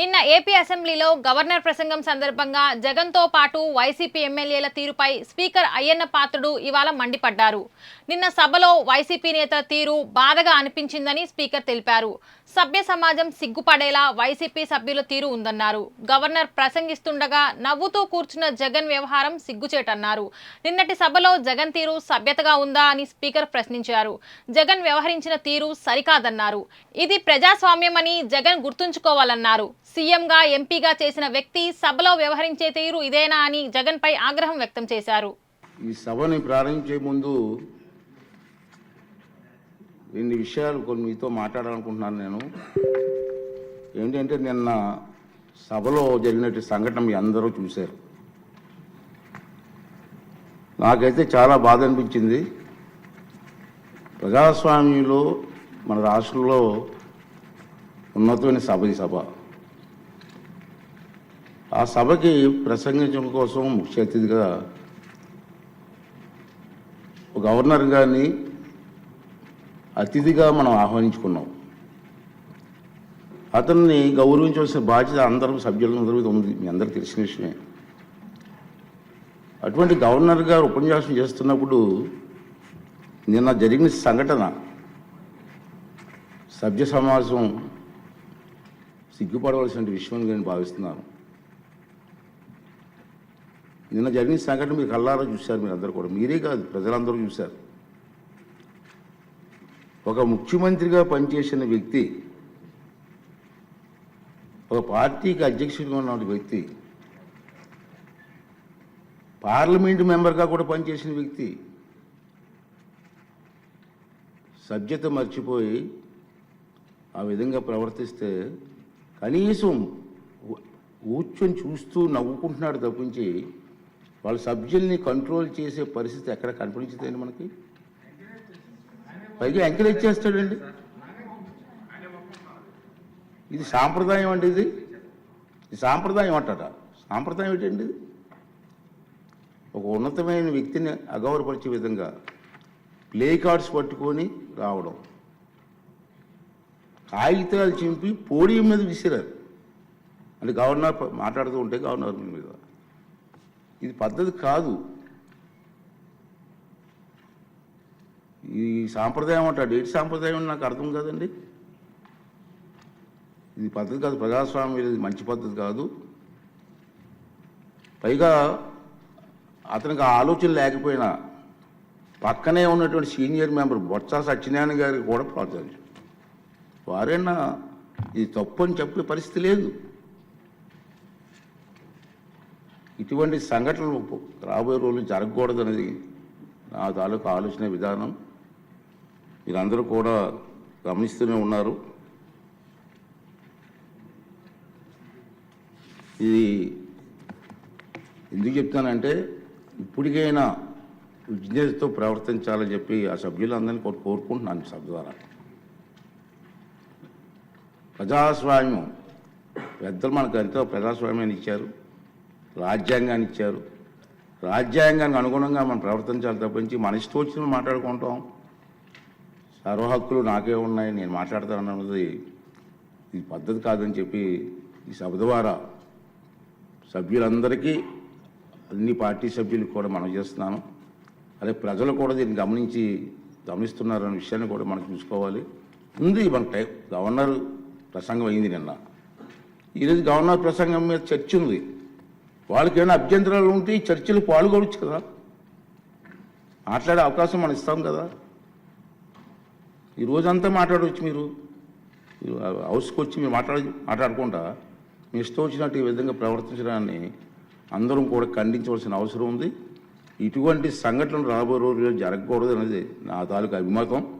నిన్న ఏపీ అసెంబ్లీలో గవర్నర్ ప్రసంగం సందర్భంగా జగన్తో పాటు వైసీపీ ఎమ్మెల్యేల తీరుపై స్పీకర్ అయ్యన్న పాత్రుడు ఇవాళ మండిపడ్డారు. నిన్న సభలో వైసీపీ నేతల తీరు బాధగా అనిపించిందని స్పీకర్ తెలిపారు. సభ్య సమాజం సిగ్గుపడేలా వైసీపీ సభ్యుల తీరు ఉందన్నారు. గవర్నర్ ప్రసంగిస్తుండగా నవ్వుతూ కూర్చున్న జగన్ వ్యవహారం సిగ్గుచేటన్నారు. నిన్నటి సభలో జగన్ తీరు సభ్యతగా ఉందా అని స్పీకర్ ప్రశ్నించారు. జగన్ వ్యవహరించిన తీరు సరికాదన్నారు. ఇది ప్రజాస్వామ్యమని జగన్ గుర్తుంచుకోవాలన్నారు. సీఎంగా ఎంపీగా చేసిన వ్యక్తి సభలో వ్యవహరించే తీరు ఇదేనా అని జగన్పై ఆగ్రహం వ్యక్తం చేశారు. ఈ సభని ప్రారంభించే ముందు రెండు విషయాలు కొన్ని మీతో మాట్లాడాలనుకుంటున్నాను నేను. ఏంటంటే నిన్న సభలో జరిగినట్టు సంఘటన మీ అందరూ చూశారు. నాకైతే చాలా బాధ అనిపించింది. ప్రజాస్వామ్యంలో మన రాష్ట్రంలో ఉన్నతమైన సభ ఈ సభ. ఆ సభకి ప్రసంగించడం కోసం ముఖ్య అతిథిగా ఒక గవర్నర్ గారిని అతిథిగా మనం ఆహ్వానించుకున్నాం. అతన్ని గౌరవించవలసిన బాధ్యత అందరం సభ్యులందరూ ఉంది. మీ అందరికీ తెలిసిన విషయమే. అటువంటి గవర్నర్ గారు ఉపన్యాసం చేస్తున్నప్పుడు నిన్న జరిగిన సంఘటన సభ్య సమాజం సిగ్గుపడవలసిన విషయం నేను భావిస్తున్నాను. నిన్న జరిగిన సంఘటన మీరు కళ్ళారా చూశారు మీరు అందరూ కూడా. మీరే కాదు ప్రజలందరూ చూశారు. ఒక ముఖ్యమంత్రిగా పనిచేసిన వ్యక్తి ఒక పార్టీకి అధ్యక్షుడిగా ఉన్న వ్యక్తి పార్లమెంటు మెంబర్గా కూడా పనిచేసిన వ్యక్తి సభ్యత మర్చిపోయి ఆ విధంగా ప్రవర్తిస్తే కనీసం కూర్చొని చూస్తూ నవ్వుకుంటున్నాడు తప్పించి వాళ్ళ సభ్యుల్ని కంట్రోల్ చేసే పరిస్థితి ఎక్కడ కనిపించదండి మనకి? పైగా ఎంకరేజ్ చేస్తాడండి ఇది సాంప్రదాయం అండి ఇది. ఇది సాంప్రదాయం అంటారా? సాంప్రదాయం ఏంటండి ఇది? ఒక ఉన్నతమైన వ్యక్తిని అగౌరపరిచే విధంగా ప్లే కార్డ్స్ పట్టుకొని రావడం. కాగితాలు చింపి పోడియం మీద విసిరారు. అంటే గవర్నర్ మాట్లాడుతూ ఉంటే గవర్నర్ మీద. ఇది పద్ధతి కాదు. ఈ సాంప్రదాయం అంటాడు ఏంటి సాంప్రదాయం నాకు అర్థం కాదండి. ఇది పద్ధతి కాదు ప్రజాస్వామ్యం ఇది మంచి పద్ధతి కాదు. పైగా అతనికి ఆలోచన లేకపోయినా పక్కనే ఉన్నటువంటి సీనియర్ మెంబర్ బొత్స సత్యనారాయణ గారికి కూడా ప్రోత్సహించారు వారైనా ఇది తప్పు అని చెప్పే పరిస్థితి లేదు. ఇటువంటి సంఘటనలు రాబోయే రోజులు జరగకూడదనేది నా తాలూకు ఆలోచన విధానం. మీరందరూ కూడా గమనిస్తూనే ఉన్నారు. ఇది ఎందుకు చెప్తానంటే ఇప్పటికైనా విజ్ఞతతో ప్రవర్తించాలని చెప్పి ఆ సభ్యులందరినీ కోరు- కోరుకుంటున్నాను సభ ద్వారా. ప్రజాస్వామ్యం పెద్దలు మనకు ఎంతో ప్రజాస్వామ్యాన్ని ఇచ్చారు. రాజ్యాంగాన్ని ఇచ్చారు. రాజ్యాంగానికి అనుగుణంగా మనం ప్రవర్తించాలి తప్పించి మన ఇష్టం వచ్చిన మాట్లాడుకుంటాం. సర్వహక్కులు నాకే ఉన్నాయి నేను మాట్లాడతాను అన్నది ఇది పద్ధతి కాదని చెప్పి ఈ సభ ద్వారా సభ్యులందరికీ అన్ని పార్టీ సభ్యులకు కూడా మనం చేస్తున్నాను. అదే ప్రజలు కూడా దీన్ని గమనించి గమనిస్తున్నారనే విషయాన్ని కూడా మనం చూసుకోవాలి. ఉంది మన టైం గవర్నర్ ప్రసంగం అయింది నిన్న. ఈరోజు గవర్నర్ ప్రసంగం మీద చర్చ ఉంది. వాళ్ళకి ఏమైనా అభ్యంతరాలు ఉంటే ఈ చర్చలు పాల్గొనవచ్చు కదా. మాట్లాడే అవకాశం మనం ఇస్తాం కదా. ఈ రోజంతా మాట్లాడవచ్చు మీరు. మీరు హౌస్కి వచ్చి మీరు మాట్లాడ మాట్లాడకుండా మీ ఇష్టం వచ్చినట్టు ఈ విధంగా ప్రవర్తించడాన్ని అందరం కూడా ఖండించవలసిన అవసరం ఉంది. ఇటువంటి సంఘటనలు రాబోయే రోజుల్లో జరగకూడదు అనేది నా తాలూకు అభిమతం.